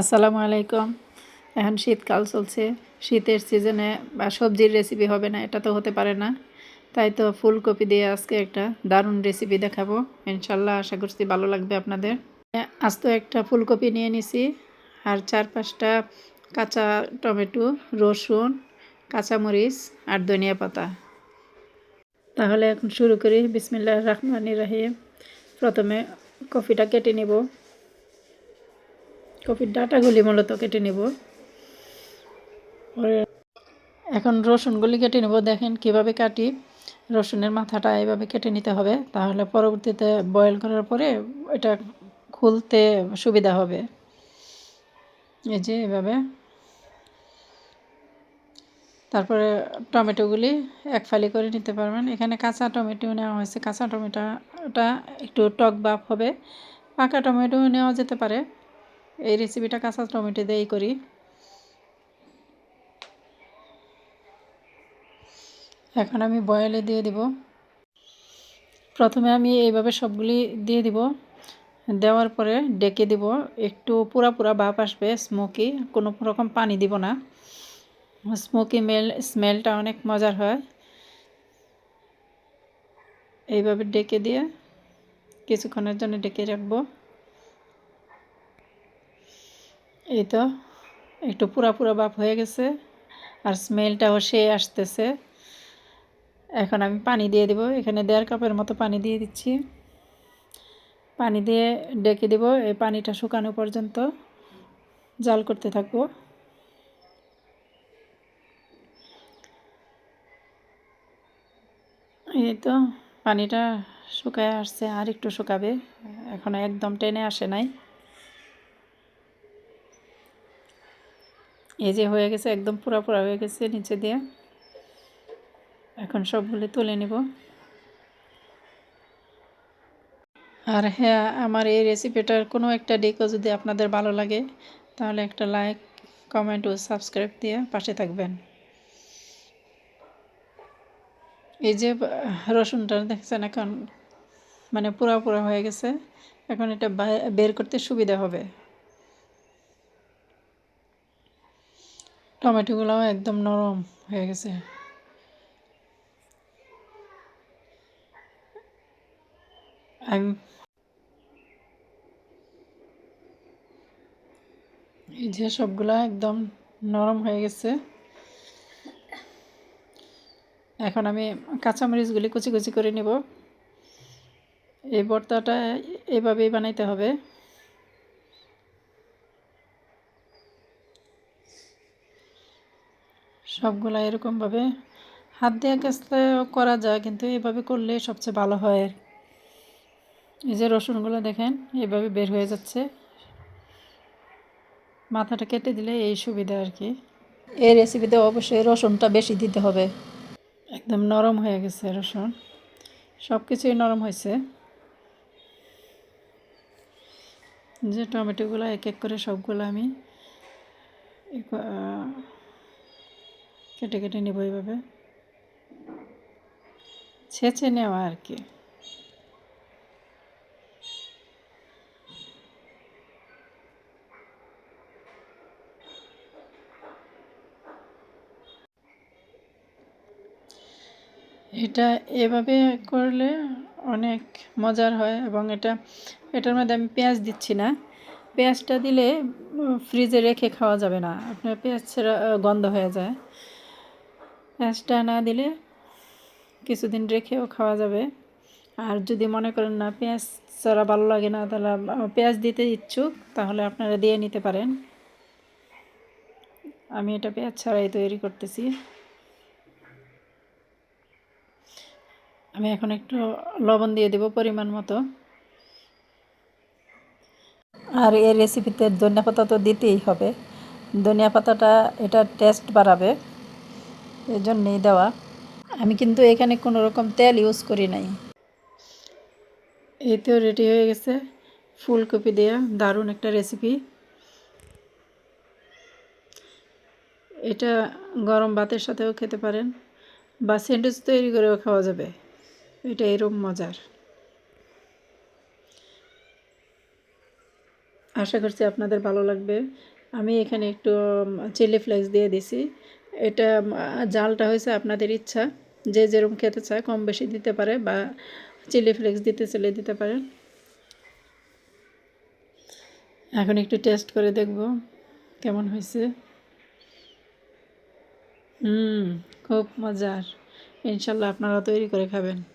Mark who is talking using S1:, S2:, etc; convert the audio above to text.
S1: আসসালামু আলাইকুম। এখন শীতকাল চলছে। শীতের সিজনে বা সবজির রেসিপি হবে না, এটা তো হতে পারে না। তাই তো ফুলকপি দিয়ে আজকে একটা দারুণ রেসিপি দেখাবো। ইনশাল্লাহ আশা করছি ভালো লাগবে আপনাদের। আজ তো একটা ফুলকপি নিয়ে নিছি। আর চার পাঁচটা কাঁচা টমেটো, রসুন, কাঁচামরিচ আর ধনিয়া পাতা। তাহলে এখন শুরু করি। বিসমিল্লাহ রহমান রাহিম। প্রথমে কফিটা কেটে নেব। কপির ডাটাগুলি মূলত কেটে নেব। এখন রসুনগুলি কেটে নেব। দেখেন কীভাবে কাটি। রসুনের মাথাটা এভাবে কেটে নিতে হবে। তাহলে পরবর্তীতে বয়েল করার পরে এটা খুলতে সুবিধা হবে। এই যে এভাবে। তারপরে টমেটোগুলি এক ফালি করে নিতে পারবেন। এখানে কাঁচা টমেটো নেওয়া হয়েছে। কাঁচা টমেটোটা একটু টক বাপ হবে। পাকা টমেটো নেওয়া যেতে পারে। এই রেসিপিটা কাঁচা টমেটো দিয়েই করি। এখন আমি বয়েলে দিয়ে দিব। প্রথমে আমি এইভাবে সবগুলি দিয়ে দিব। দেওয়ার পরে ডেকে দিব। একটু পুরা পুরা ভাপ আসবে স্মোকি কোনো রকম পানি দিব না। স্মোকি মেল স্মেলটা অনেক মজার হয়। এইভাবে ডেকে দিয়ে কিছুক্ষণের জন্য ডেকে রাখব। এই তো একটু পুরা পুরা বাপ হয়ে গেছে আর স্মেলটাও সে আসতেছে। এখন আমি পানি দিয়ে দিব, এখানে দেড় কাপের মতো পানি দিয়ে দিচ্ছি। পানি দিয়ে ডেকে দিব, এই পানিটা শুকানো পর্যন্ত জাল করতে থাকব। এই তো পানিটা শুকায় আসছে, আর একটু শুকাবে। এখনও একদম টেনে আসে নাই। এই যে হয়ে গেছে, একদম পুরা পুরা হয়ে গেছে নিচে দিয়ে। এখন সবগুলি তুলে নিব। আর হ্যাঁ আমার এই রেসিপিটার কোনো একটা ডিকও যদি আপনাদের ভালো লাগে, তাহলে একটা লাইক কমেন্ট ও সাবস্ক্রাইব দিয়ে পাশে থাকবেন। এই যে, রসুনটা দেখছেন এখন মানে পুরা পুরা হয়ে গেছে। এখন এটা বের করতে সুবিধা হবে। টমেটোগুলোও একদম নরম হয়ে গেছে। এই যে সবগুলা একদম নরম হয়ে গেছে। এখন আমি কাঁচামরিচগুলি কুচি কুচি করে নেব। এই ভর্তাটা এভাবেই বানাইতে হবে। সবগুলা এরকমভাবে হাত দিয়ে কাছতে করা যায়, কিন্তু এভাবে করলে সবচেয়ে ভালো হয় আর এই যে রসুনগুলো দেখেন, এভাবে বের হয়ে যাচ্ছে। মাথাটা কেটে দিলে এই সুবিধা আর কি। এই রেসিপিতে অবশ্যই রসুনটা বেশি দিতে হবে। একদম নরম হয়ে গেছে রসুন। সব কিছুই নরম হয়েছে। যে টমেটোগুলো এক এক করে সবগুলো আমি কেটে কেটে নেব এইভাবে। ছেঁচে নেওয়া আর কি। এটা এভাবে করলে অনেক মজার হয় এবং এটা, এটার মধ্যে আমি পেঁয়াজ দিচ্ছি না। পেঁয়াজটা দিলে ফ্রিজে রেখে খাওয়া যাবে না। আপনার পেঁয়াজ ছাড়া গন্ধ হয়ে যায়। পেঁয়াজটা না দিলে কিছুদিন রেখেও খাওয়া যাবে। আর যদি মনে করেন না পেঁয়াজ ছাড়া ভালো লাগে না, তাহলে পেঁয়াজ দিতে ইচ্ছুক, তাহলে আপনারা দিয়ে নিতে পারেন। আমি এটা পেঁয়াজ ছাড়াই তৈরি করতেছি। আমি এখন একটু লবণ দিয়ে দেব পরিমাণ মতো। আর এই রেসিপিতে ধনিয়া পাতা তো দিতেই হবে। ধনিয়া পাতাটা এটা টেস্ট বাড়াবে। এই জন্যেই দেওয়া। আমি কিন্তু এখানে কোনো রকম তেল ইউজ করি নাই। এতেও রেডি হয়ে গেছে ফুলকপি দেওয়া দারুণ একটা রেসিপি এটা গরম ভাতের সাথেও খেতে পারেন বা স্যান্ডউইচ তৈরি করেও খাওয়া যাবে। এটা এরকম মজার। আশা করছি আপনাদের ভালো লাগবে। আমি এখানে একটু চিলি ফ্লেক্স দিয়ে দিছি। এটা জালটা হয়েছে আপনাদের ইচ্ছা। যে যেরকম খেতে চায়, কম বেশি দিতে পারে বা চিলি ফ্লেক্স দিতে চলে দিতে পারেন। এখন একটু টেস্ট করে দেখব কেমন হয়েছে। হুম খুব মজার। ইনশাল্লাহ আপনারা তৈরি করে খাবেন।